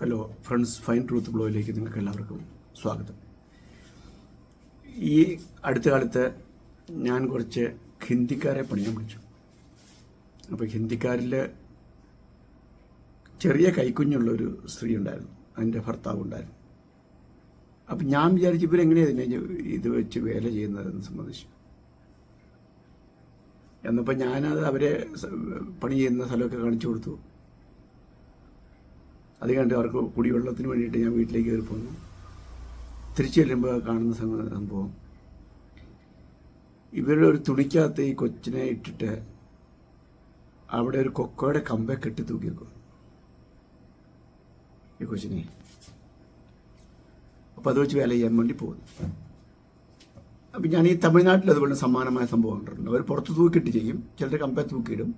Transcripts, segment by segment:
Hello friends fine truth ബ്ലോയിലേക്ക് നിങ്ങൾക്ക് എല്ലാവർക്കും സ്വാഗതം. ഈ അടുത്ത കാലത്ത് ഞാൻ കുറച്ച് ഹിന്ദിക്കാരെ പണിയാൻ വിളിച്ചു. അപ്പോൾ ഹിന്ദിക്കാരിൽ ചെറിയ കൈക്കുഞ്ഞുള്ളൊരു സ്ത്രീ ഉണ്ടായിരുന്നു. അതിന്റെ ഭർത്താവ് ഉണ്ടായിരുന്നു. അപ്പം ഞാൻ വിചാരിച്ചു ഇവരെങ്ങനെയാണ് ഇതിനെ ഇത് വെച്ച് വേല ചെയ്യുന്നതെന്ന് സംബന്ധിച്ച്. എന്നപ്പോൾ ഞാനത് അവരെ പണി ചെയ്യുന്ന സ്ഥലമൊക്കെ കാണിച്ചു കൊടുത്തു. അത് കണ്ട് അവർക്ക് കുടിവെള്ളത്തിന് വേണ്ടിയിട്ട് ഞാൻ വീട്ടിലേക്ക് കയറി പോന്നു. തിരിച്ചു ചെല്ലുമ്പോൾ കാണുന്ന സംഭവം. ഇവരുടെ ഒരു തുണിക്കകത്ത് ഈ കൊച്ചിനെ ഇട്ടിട്ട് അവിടെ ഒരു കൊക്കോയുടെ കമ്പ കെട്ടി തൂക്കിയേക്കും ഈ കൊച്ചിനെ. അപ്പം അത് വെച്ച് വേല ചെയ്യാൻ വേണ്ടി പോകുന്നു. അപ്പം ഞാൻ ഈ തമിഴ്നാട്ടിൽ അതുപോലെ സമാനമായ സംഭവം കണ്ടിട്ടുണ്ട്. അവർ പുറത്ത് തൂക്കിയിട്ട് ചെയ്യും. ചിലർ കമ്പ തൂക്കിയിടും.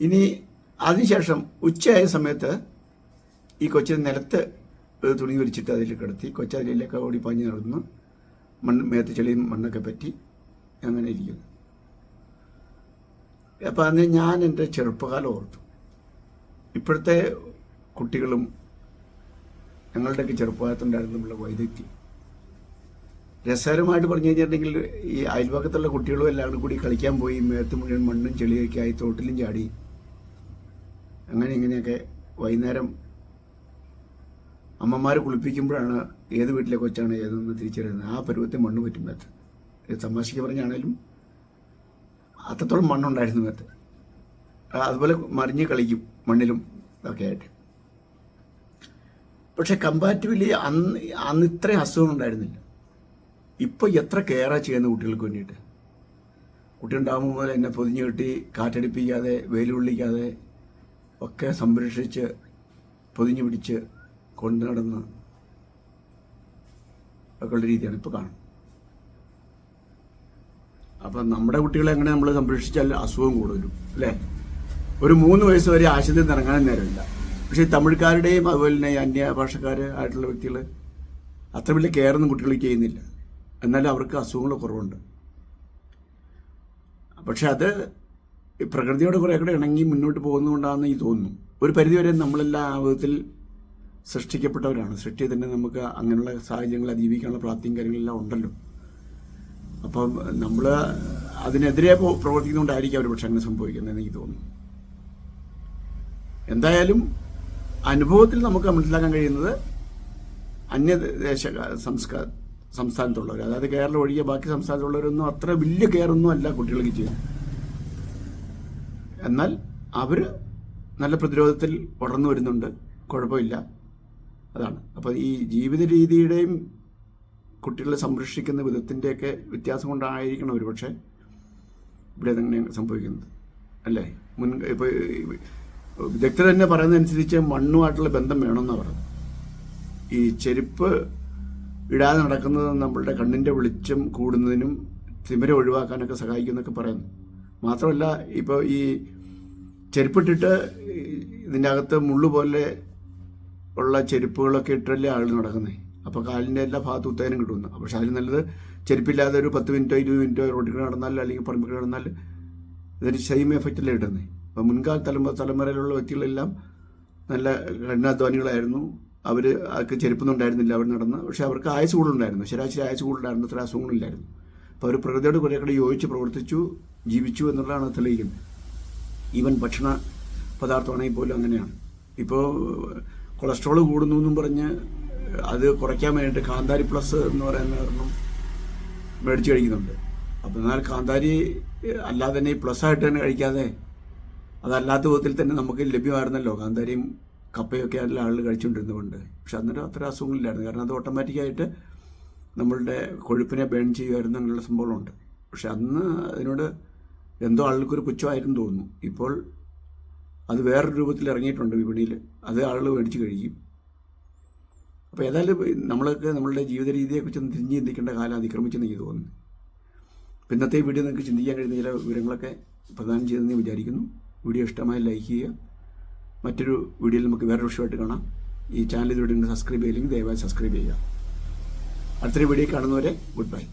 ഇനി അതിനുശേഷം ഉച്ചയായ സമയത്ത് ഈ കൊച്ചിനെ നിലത്ത് തുണി വിരിച്ചിട്ട് അതിൽ കിടത്തി കൊച്ചു അതിലേക്ക് ഓടി പാഞ്ഞ് നടന്നു. മണ്ണ് മേത്ത് ചെളിയും മണ്ണൊക്കെ പറ്റി അങ്ങനെ ഇരിക്കുന്നു. അപ്പം അന്ന് ഞാൻ എന്റെ ചെറുപ്പകാലം ഓർത്തു. ഇപ്പോഴത്തെ കുട്ടികളും ഞങ്ങളുടെയൊക്കെ ചെറുപ്പകാലത്തുണ്ടായിരുന്നുള്ള വൈദഗ്ധ്യം. രസകരമായിട്ട് പറഞ്ഞു കഴിഞ്ഞിട്ടുണ്ടെങ്കിൽ ഈ അയൽപക്കത്തുള്ള കുട്ടികളും എല്ലാവരും കൂടി കളിക്കാൻ പോയി മേത്ത് മുഴുവൻ മണ്ണും ചെളിയൊക്കെ ആയി തോട്ടിലും ചാടി. അങ്ങനെ ഇങ്ങനെയൊക്കെ വൈകുന്നേരം അമ്മമാർ കുളിപ്പിക്കുമ്പോഴാണ് ഏത് വീട്ടിലെ കൊച്ചാണ് ഏതെന്ന് തിരിച്ചറിയുന്നത്. ആ പരുവത്തെ മണ്ണ് പറ്റും മേത്ത് തമാശയ്ക്ക് പറഞ്ഞാണേലും അത്രത്തോളം മണ്ണുണ്ടായിരുന്നു മേത്ത് അതുപോലെ മറിഞ്ഞ് കളിക്കും മണ്ണിലും ഒക്കെ ആയിട്ട്. പക്ഷെ കമ്പാരിറ്റീവ്ലി അന്ന് അന്ന് ഇത്രയും അസുഖം ഉണ്ടായിരുന്നില്ല. ഇപ്പോൾ എത്ര കെയറാ ചെയ്യുന്ന കുട്ടികൾക്ക് വേണ്ടിയിട്ട്? കുട്ടിയുണ്ടാകുമ്പോൾ മുതൽ എന്നെ പൊതിഞ്ഞു കെട്ടി കാറ്റടിപ്പിക്കാതെ വെയിലുള്ളിക്കാതെ ഒക്കെ സംരക്ഷിച്ച് പൊതിഞ്ഞു പിടിച്ച് കൊണ്ടു നടന്ന് ഒക്കെയുള്ള രീതിയാണ് ഇപ്പോൾ കാണുന്നത്. അപ്പം നമ്മുടെ കുട്ടികളെ എങ്ങനെ നമ്മൾ സംരക്ഷിച്ചാൽ അസുഖം കൂടുതലും അല്ലേ? ഒരു മൂന്ന് വയസ്സ് വരെ ആശുപത്രിയിൽ നിറങ്ങാനും നേരമില്ല. പക്ഷേ ഈ തമിഴ്ക്കാരുടെയും അതുപോലെ തന്നെ അന്യ അന്യഭാഷക്കാർ ആയിട്ടുള്ള വ്യക്തികൾ അത്ര വലിയ കെയറൊന്നും കുട്ടികൾ ചെയ്യുന്നില്ല. എന്നാലും അവർക്ക് അസുഖങ്ങൾ കുറവുണ്ട്. പക്ഷെ അത് പ്രകൃതിയോട് കുറെ കൂടെ ഇണങ്ങി മുന്നോട്ട് പോകുന്നതുകൊണ്ടാണെന്ന് എനിക്ക് തോന്നുന്നു. ഒരു പരിധിവരെ നമ്മളെല്ലാം ആ വിധത്തിൽ സൃഷ്ടിക്കപ്പെട്ടവരാണ്. സൃഷ്ടി തന്നെ നമുക്ക് അങ്ങനെയുള്ള സാഹചര്യങ്ങൾ അതിജീവിക്കാനുള്ള പ്രാപ്തിയും കാര്യങ്ങളെല്ലാം ഉണ്ടല്ലോ. അപ്പം നമ്മൾ അതിനെതിരെ പ്രവർത്തിക്കുന്നതുകൊണ്ടായിരിക്കും അവർ പക്ഷെ അങ്ങനെ സംഭവിക്കുന്നതെന്ന് എനിക്ക് തോന്നുന്നു. എന്തായാലും അനുഭവത്തിൽ നമുക്ക് മനസ്സിലാക്കാൻ കഴിയുന്നത് അന്യദേശ സംസ്കാര സംസ്ഥാനത്തുള്ളവർ അതായത് കേരളം ഒഴികെ ബാക്കി സംസ്ഥാനത്തുള്ളവരൊന്നും അത്ര വലിയ കെയറൊന്നും അല്ല കുട്ടികൾക്ക് ചെയ്യുന്നത് എന്നാൽ അവർ നല്ല പ്രതിരോധത്തിൽ വളർന്നു വരുന്നുണ്ട്. കുഴപ്പമില്ല. അതാണ്. അപ്പോൾ ഈ ജീവിത രീതിയുടെയും കുട്ടികളെ സംരക്ഷിക്കുന്ന വിധത്തിന്റെയൊക്കെ വ്യത്യാസം കൊണ്ടായിരിക്കണം ഒരു പക്ഷേ ഇവിടെ തന്നെ സംഭവിക്കുന്നത്. അല്ലേ? മുൻ ഇപ്പോൾ വിദഗ്ധർ തന്നെ പറയുന്നതനുസരിച്ച് മണ്ണുമായിട്ടുള്ള ബന്ധം വേണമെന്നാണ് പറയുന്നത് ഈ ചെരുപ്പ് ഇടാതെ നടക്കുന്നത് നമ്മളുടെ കണ്ണിന്റെ വെളിച്ചം കൂടുന്നതിനും തിമിരം ഒഴിവാക്കാനൊക്കെ സഹായിക്കുന്നൊക്കെ പറയുന്നു. മാത്രമല്ല ഇപ്പോൾ ഈ ചെരുപ്പിട്ടിട്ട് ഇതിന്റെ അകത്ത് മുള്ളു പോലെ ഉള്ള ചെരുപ്പുകളൊക്കെ ഇട്ടല്ലേ ആൾ നടക്കുന്നത് അപ്പോൾ കാലിന്റെ എല്ലാ ഭാഗത്തും ഉത്തേനം കിട്ടുന്നു പക്ഷെ അതിൽ നല്ലത് ചെരുപ്പില്ലാതെ ഒരു പത്ത് മിനിറ്റോ ഇരുപത് മിനിറ്റോ റോഡിൽ നടന്നാൽ അല്ലെങ്കിൽ പറമ്പിൽ നടന്നാൽ ഇതൊരു സെയിം എഫക്റ്റല്ലേ കിട്ടുന്നത് അപ്പോൾ മുൻകാല തലമുറ തലമുറയിലുള്ള വ്യക്തികളെല്ലാം നല്ല കഠിനാധ്വാനികളായിരുന്നു അവർ അവർക്ക് ചെരുപ്പൊന്നും ഉണ്ടായിരുന്നില്ല അവർ നടന്ന്. പക്ഷെ അവർക്ക് ആയുസ് കൂടുതലുണ്ടായിരുന്നു. ശരാശരി ആയുസ് കൂടുതലായിരുന്നു. അത്ര അസുഖങ്ങളില്ലായിരുന്നു. അപ്പോൾ അവർ പ്രകൃതിയോട് കുറേ കൂടെ യോജിച്ച് പ്രവർത്തിച്ചു ജീവിച്ചു എന്നുള്ളതാണ് തെളിയിക്കുന്നത്. ഈവൻ ഭക്ഷണ പദാർത്ഥമാണെങ്കിൽ പോലും അങ്ങനെയാണ്. ഇപ്പോൾ കൊളസ്ട്രോൾ കൂടുന്നു എന്നും പറഞ്ഞ് അത് കുറയ്ക്കാൻ വേണ്ടിയിട്ട് കാന്താരി പ്ലസ് എന്ന് പറയുന്ന കാരണം മേടിച്ച് കഴിക്കുന്നുണ്ട്. അപ്പം എന്നാൽ കാന്താരി അല്ലാതെ തന്നെ ഈ പ്ലസ് ആയിട്ട് തന്നെ കഴിക്കാതെ അതല്ലാത്ത വിധത്തിൽ തന്നെ നമുക്ക് ലഭ്യമായിരുന്നല്ലോ. കാന്താരിയും കപ്പയൊക്കെ എല്ലാ ആളുകൾ കഴിച്ചുകൊണ്ടിരുന്നതുകൊണ്ട് പക്ഷെ അന്നേരം അത്ര അസുഖങ്ങളില്ലായിരുന്നു. കാരണം അത് ഓട്ടോമാറ്റിക്കായിട്ട് നമ്മളുടെ കൊഴുപ്പിനെ ബേൺ ചെയ്യുമായിരുന്നു അങ്ങനെയുള്ള സംഭവങ്ങളുണ്ട്. പക്ഷെ അന്ന് അതിനോട് എന്തോ ആളുകൾക്കൊരു പുച്ഛമായിരുന്നു തോന്നുന്നു. ഇപ്പോൾ അത് വേറൊരു രൂപത്തിൽ ഇറങ്ങിയിട്ടുണ്ട് വിപണിയിൽ. അത് ആളുകൾ മേടിച്ച് കഴിക്കും. അപ്പോൾ ഏതായാലും നമ്മളൊക്കെ നമ്മളുടെ ജീവിത രീതിയെക്കുറിച്ച് തിരിഞ്ഞ് ചിന്തിക്കേണ്ട കാലം അതിക്രമിച്ചെന്ന് എനിക്ക് തോന്നുന്നു. പിന്നത്തെ ഇന്നത്തെ വീഡിയോ നിങ്ങൾക്ക് ചിന്തിക്കാൻ കഴിയുന്ന ചില വിവരങ്ങളൊക്കെ പ്രദാനം ചെയ്തെന്ന് വിചാരിക്കുന്നു. വീഡിയോ ഇഷ്ടമായി ലൈക്ക് ചെയ്യുക. മറ്റൊരു വീഡിയോയിൽ നമുക്ക് വേറൊരു വിഷയമായിട്ട് കാണാം. ഈ ചാനൽ ഇതുവരെ സബ്സ്ക്രൈബ് ചെയ്യില്ലെങ്കിൽ ദയവായി സബ്സ്ക്രൈബ് ചെയ്യുക. അടുത്തൊരു വീഡിയോ കാണുന്നവരെ ഗുഡ് ബൈ.